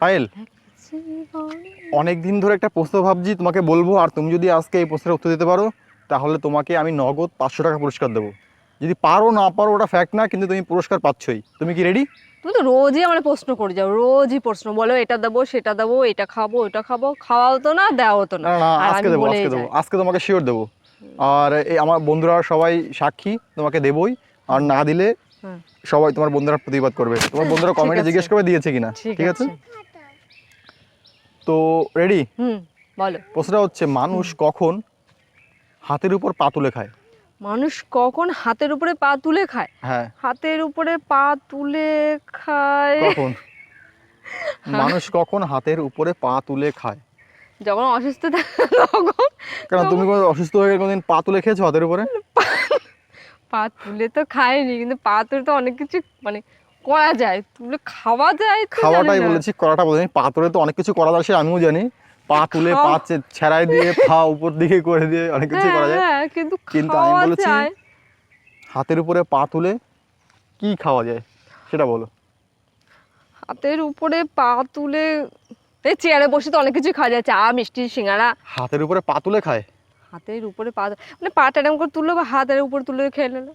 পায়েল অনেক দিন ধরে একটা প্রশ্ন ভাবছি তোমাকে বলব আর তুমি যদি আজকে এই প্রশ্নের উত্তর দিতে পারো তাহলে তোমাকে আমি নগদ পাঁচশো টাকা পুরস্কার দেবো। যদি পারো না পারো ওটা ফ্যাক্ট না কিন্তু তুমি পুরস্কার পাচ্ছই। তুমি কি রেডি তুমি তো রোজই আমার প্রশ্ন করে যাও রোজই প্রশ্ন বলো এটা দেবো সেটা দেবো এটা খাব ওটা খাব খাওয়াও তো না দেওয়াও তো না। না আজকে দেবো আজকে দেবো আজকে তোমাকে শিওর দেবো। আর এই আমার বন্ধুরা সবাই সাক্ষী তোমাকে দেবই। আর না দিলে। সবাই তোমার বন্ধুরা প্রতিবাদ করবে। তোমার বন্ধুরা কমেন্টে জিজ্ঞেস করবে দিয়েছে কিনা ঠিক আছে? তো রেডি হুম বলো। প্রশ্নটা হচ্ছে মানুষ কখন হাতের উপর পা তুলে খায়? মানুষ কখন হাতের উপরে পা তুলে খায়? হ্যাঁ। হাতের উপরে পা তুলে খায়। কখন? মানুষ কখন হাতের উপরে পা তুলে খায়? যখন অসুস্থ থাকে তখন কারণ তুমি কোনো অসুস্থ হয়ে গেলে কোনোদিন পা তুলে খেয়েছো হাতের উপরে? পা তুলে তো খায়নি কিন্তু পা তুলে তো অনেক কিছু মানে করা যায়। তুলে খাওয়া যায় খাওয়াটাই বলেছি করাটা বলিনি পা তুলে তো অনেক কিছু করা যায় সে আমিও জানি। পা তুলে পা ছেড়াই দিয়ে পা উপর দিকে করে দিয়ে অনেক কিছু করা যায়। হ্যাঁ, হ্যাঁ, কিন্তু কিন্তু আমি বলেছি হাতের উপরে পা তুলে কি খাওয়া যায়? সেটা বলো। হাতের উপরে পা তুলে এই চেয়ারে বসে তো অনেক কিছু খাওয়া যায় চা মিষ্টি সিঙ্গারা। হাতের উপরে পা তুলে খায়? হাতের উপরে পা মানে পাটা এরকম করে তুললো বা হাতের উপর তুলে খেয়ে নিলো?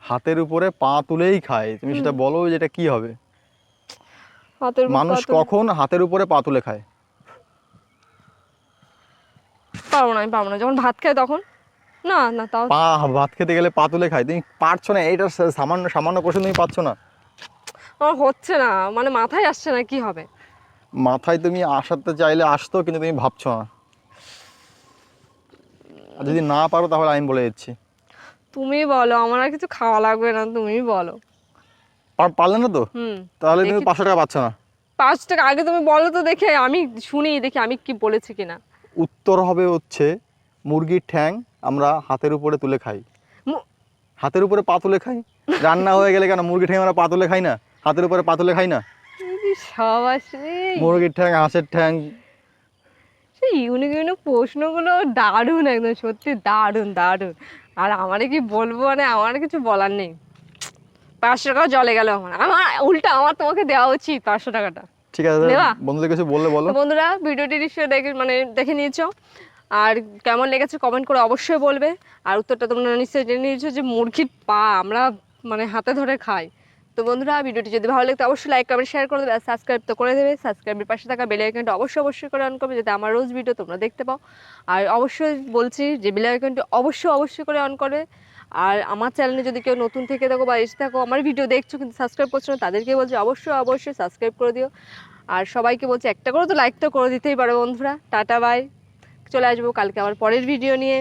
হাতের উপরে পা তুলেই খায়। তুমি সেটা বলো যেটা কি হবে? হাতের মানুষ কখন হাতের উপরে পা তুলে খায়? পারব না আমি পারব না। যখন ভাত খায় তখন? না না তাও পা ভাত খেতে গেলে পা তুলে খায়। তুমি পারছ না এইটা সা- সামান্য সামান্য কোশ্চেন তুমি পাচ্ছ না। আমার হচ্ছে না মানে মাথায় আসছে না কি হবে। মাথায় তুমি আসাতে চাইলে আসতো কিন্তু তুমি ভাবছ না। যদি না পারো তাহলে আমি বলে দিচ্ছি। তুমি বলো আমার আর কিছু খাওয়া লাগবে না তুমি বলো। পার- পারলে না তো? তাহলে তুমি পাঁচশো টাকা পাচ্ছ না। পাঁচ টাকা আগে তুমি বলো তো দেখে আমি শুনি দেখি আমি কি বলেছি কিনা। উত্তর হবে হচ্ছে মুরগির ঠ্যাং আমরা হাতের উপরে তুলে খাই। হাতের উপরে পা তুলে খাই? রান্না হয়ে গেলে কেন মুরগির ঠ্যাং আমরা পা তুলে খাই না? হাতের উপরে পা তুলে খাই না? এই সবাস মুরগির ঠ্যাং হাঁসের ঠ্যাং ইউনিক ইউনিক প্রশ্নগুলো দারুণ একদম সত্যি দারুণ দারুণ। আর আমারে কি বলব মানে আমার কিছু বলার নেই। পাঁচশো টাকা জলে গেল আমার। আমার উল্টা আমার তোমাকে দেওয়া উচিত পাঁচশো টাকাটা। ঠিক আছে? বন্ধুদের কিছু বললে বলো। বন্ধুরা ভিডিওটি নিশ্চয়ই দেখে মানে দেখে নিয়েছো। আর কেমন লেগেছে কমেন্ট করে অবশ্যই বলবে। আর উত্তরটা তোমরা নিশ্চয়ই জেনে নিয়েছো যে মুরগির পা আমরা মানে হাতে ধরে খাই। তো বন্ধুরা, ভিডিওটি যদি ভালো লাগতো অবশ্যই লাইক কমেন্ট শেয়ার করে দেবে আর সাবস্ক্রাইব তো করে দেবে। সাবস্ক্রাইবের পাশে থাকা বেল আইকনটা অবশ্যই অবশ্যই করে অন করবে যাতে আমার রোজ ভিডিও তোমরা দেখতে পাও। আর অবশ্যই বলছি যে বেল আইকনটি অবশ্যই অবশ্যই করে অন করবে। আর আমার চ্যানেলে যদি কেউ নতুন থেকে থাকো বা এসে থাকো, আমার ভিডিও দেখছ কিন্তু সাবস্ক্রাইব করছ না তাদেরকে বলছি অবশ্যই অবশ্যই সাবস্ক্রাইব করে দিও। আর সবাইকে বলছি একটা করে তো লাইক তো করে দিতেই পারো বন্ধুরা। টাটা বাই চলে আসব কালকে আমার পরের ভিডিও নিয়ে।